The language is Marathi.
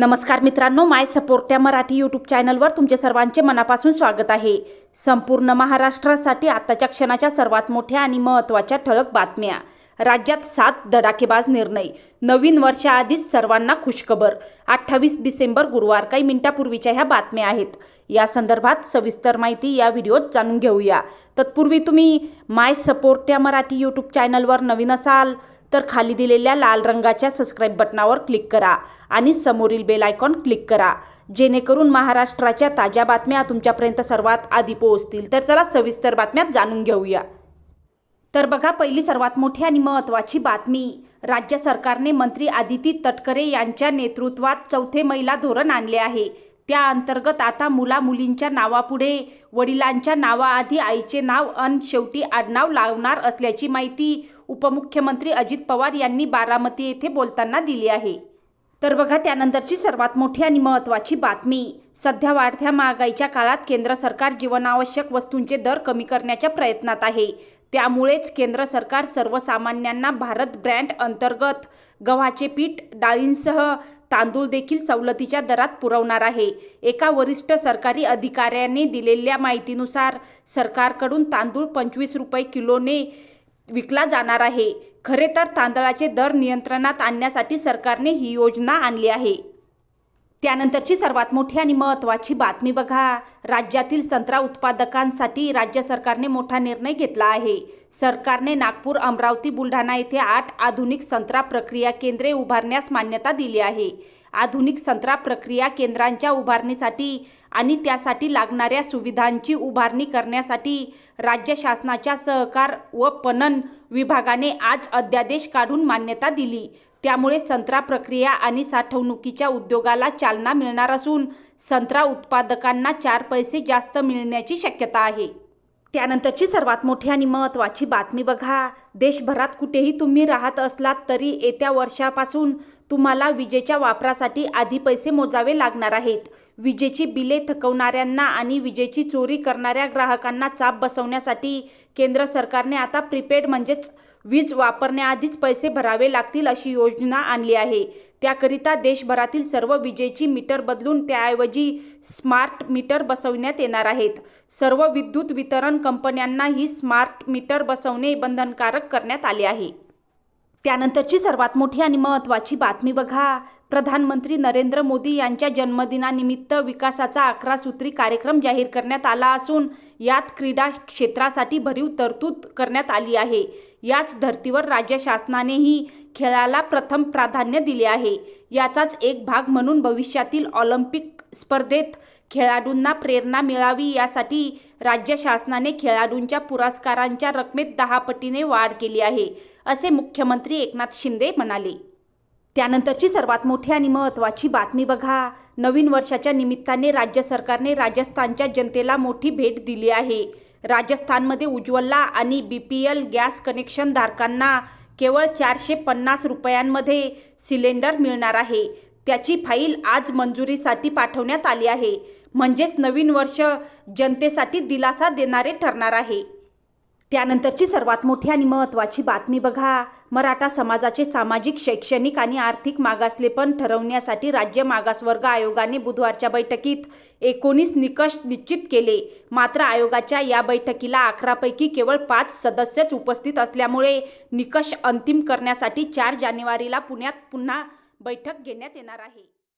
नमस्कार मित्रांनो माय सपोर्ट या मराठी यूट्यूब चॅनलवर तुमचे सर्वांचे मनापासून स्वागत आहे. संपूर्ण महाराष्ट्रासाठी आताच्या क्षणाच्या सर्वात मोठ्या आणि महत्त्वाच्या ठळक बातम्या. राज्यात सात धडाकेबाज निर्णय. नवीन वर्षाआधीच सर्वांना खुशखबर. अठ्ठावीस डिसेंबर गुरुवार काही मिनिटापूर्वीच्या ह्या बातम्या आहेत. या संदर्भात सविस्तर माहिती या व्हिडिओत जाणून घेऊया. तत्पूर्वी तुम्ही माय सपोर्ट या मराठी यूट्यूब चॅनलवर नवीन असाल तर खाली दिलेल्या लाल रंगाच्या सबस्क्राईब बटनावर क्लिक करा आणि समोरील बेल आयकॉन क्लिक करा. जेणेकरून महाराष्ट्राच्या ताज्या बातम्या तुमच्यापर्यंत सर्वात आधी पोहोचतील. तर चला सविस्तर बातम्यात जाणून घेऊया. तर बघा पहिली सर्वात मोठी आणि महत्त्वाची बातमी. राज्य सरकारने मंत्री आदिती तटकरे यांच्या नेतृत्वात चौथे महिला धोरण आणले आहे. त्या अंतर्गत आता मुला मुलींच्या नावापुढे वडिलांच्या नावाआधी आईचे नाव अन शेवटी आडनाव लावणार असल्याची माहिती उपमुख्यमंत्री अजित पवार यांनी बारामती येथे बोलताना दिली आहे. तर बघा त्यानंतरची सर्वात मोठी आणि महत्त्वाची बातमी. सध्या वाढत्या महागाईच्या काळात केंद्र सरकार जीवनावश्यक वस्तूंचे दर कमी करण्याच्या प्रयत्नात आहे. त्यामुळेच केंद्र सरकार सर्वसामान्यांना भारत ब्रँड अंतर्गत गव्हाचे पीठ डाळींसह तांदूळ देखील सवलतीच्या दरात पुरवणार आहे. एका वरिष्ठ सरकारी अधिकाऱ्याने दिलेल्या माहितीनुसार सरकारकडून तांदूळ पंचवीस रुपये किलोने विकला जाणार आहे. खरे तर तांदळाचे दर नियंत्रणात आणण्यासाठी सरकारने ही योजना आणली आहे. त्यानंतरची सर्वात मोठी आणि महत्त्वाची बातमी बघा. राज्यातील संत्रा उत्पादकांसाठी राज्य सरकारने मोठा निर्णय घेतला आहे. सरकारने नागपूर अमरावती बुलढाणा येथे आठ आधुनिक संत्रा प्रक्रिया केंद्रे उभारण्यास मान्यता दिली आहे. आधुनिक संत्रा प्रक्रिया केंद्रांच्या उभारणीसाठी आणि त्यासाठी लागणाऱ्या सुविधांची उभारणी करण्यासाठी राज्य शासनाच्या सहकार व पणन विभागाने आज अध्यादेश काढून मान्यता दिली. त्यामुळे संत्रा प्रक्रिया आणि साठवणुकीच्या उद्योगाला चालना मिळणार असून संत्रा उत्पादकांना चार पैसे जास्त मिळण्याची शक्यता आहे. त्यानंतरची सर्वात मोठी आणि महत्त्वाची बातमी बघा. देशभरात कुठेही तुम्ही राहत असलात तरी येत्या वर्षापासून तुम्हाला विजेच्या वापरासाठी आधी पैसे मोजावे लागणार आहेत. विजेची बिले थकवणाऱ्यांना आणि विजेची चोरी करणाऱ्या ग्राहकांना चाप बसवण्यासाठी केंद्र सरकारने आता प्रीपेड म्हणजेच वीज वापरण्याआधीच पैसे भरावे लागतील अशी योजना आणली आहे. त्याकरिता देशभरातील सर्व विजेची मीटर बदलून त्याऐवजी स्मार्ट मीटर बसवण्यात येणार आहेत. सर्व विद्युत वितरण कंपन्यांना ही स्मार्ट मीटर बसवणे बंधनकारक करण्यात आले आहे. त्यानंतरची सर्वात मोठी आणि महत्त्वाची बातमी बघा. प्रधानमंत्री नरेंद्र मोदी यांच्या जन्मदिनानिमित्त विकासाचा अकरा सूत्री कार्यक्रम जाहीर करण्यात आला असून यात क्रीडा क्षेत्रासाठी भरीव तरतूद करण्यात आली आहे. याच धर्तीवर राज्य शासनानेही खेळाला प्रथम प्राधान्य दिले आहे. याचाच एक भाग म्हणून भविष्यातील ऑलिम्पिक स्पर्धेत खेळाडूंना प्रेरणा मिळावी यासाठी राज्य शासनाने खेळाडूंच्या पुरस्कारांच्या रकमेत दहा पटीने वाढ केली आहे असे मुख्यमंत्री एकनाथ शिंदे म्हणाले. त्यानंतरची सर्वात मोठी आणि महत्त्वाची बातमी बघा. नवीन वर्षाच्या निमित्ताने राज्य सरकारने राजस्थानच्या जनतेला मोठी भेट दिली आहे. राजस्थानमध्ये उज्ज्वला आणि B P L gas connection धारकांना केवळ चारशे पन्नास रुपयांमध्ये सिलेंडर मिळणार आहे. त्याची फाईल आज मंजुरीसाठी पाठवण्यात आली आहे. म्हणजेच नवीन वर्ष जनतेसाठी दिलासा देणारे ठरणार आहे. त्यानंतरची सर्वात मोठी आणि महत्त्वाची बातमी बघा. मराठा समाजाचे सामाजिक शैक्षणिक आणि आर्थिक मागासलेपण ठरवण्यासाठी राज्य मागासवर्ग आयोगाने बुधवारच्या बैठकीत एकोणीस निकष निश्चित केले. मात्र आयोगाच्या या बैठकीला अकरापैकी केवळ पाच सदस्यच उपस्थित असल्यामुळे निकष अंतिम करण्यासाठी चार जानेवारीला पुण्यात पुन्हा बैठक घेण्यात येणार आहे.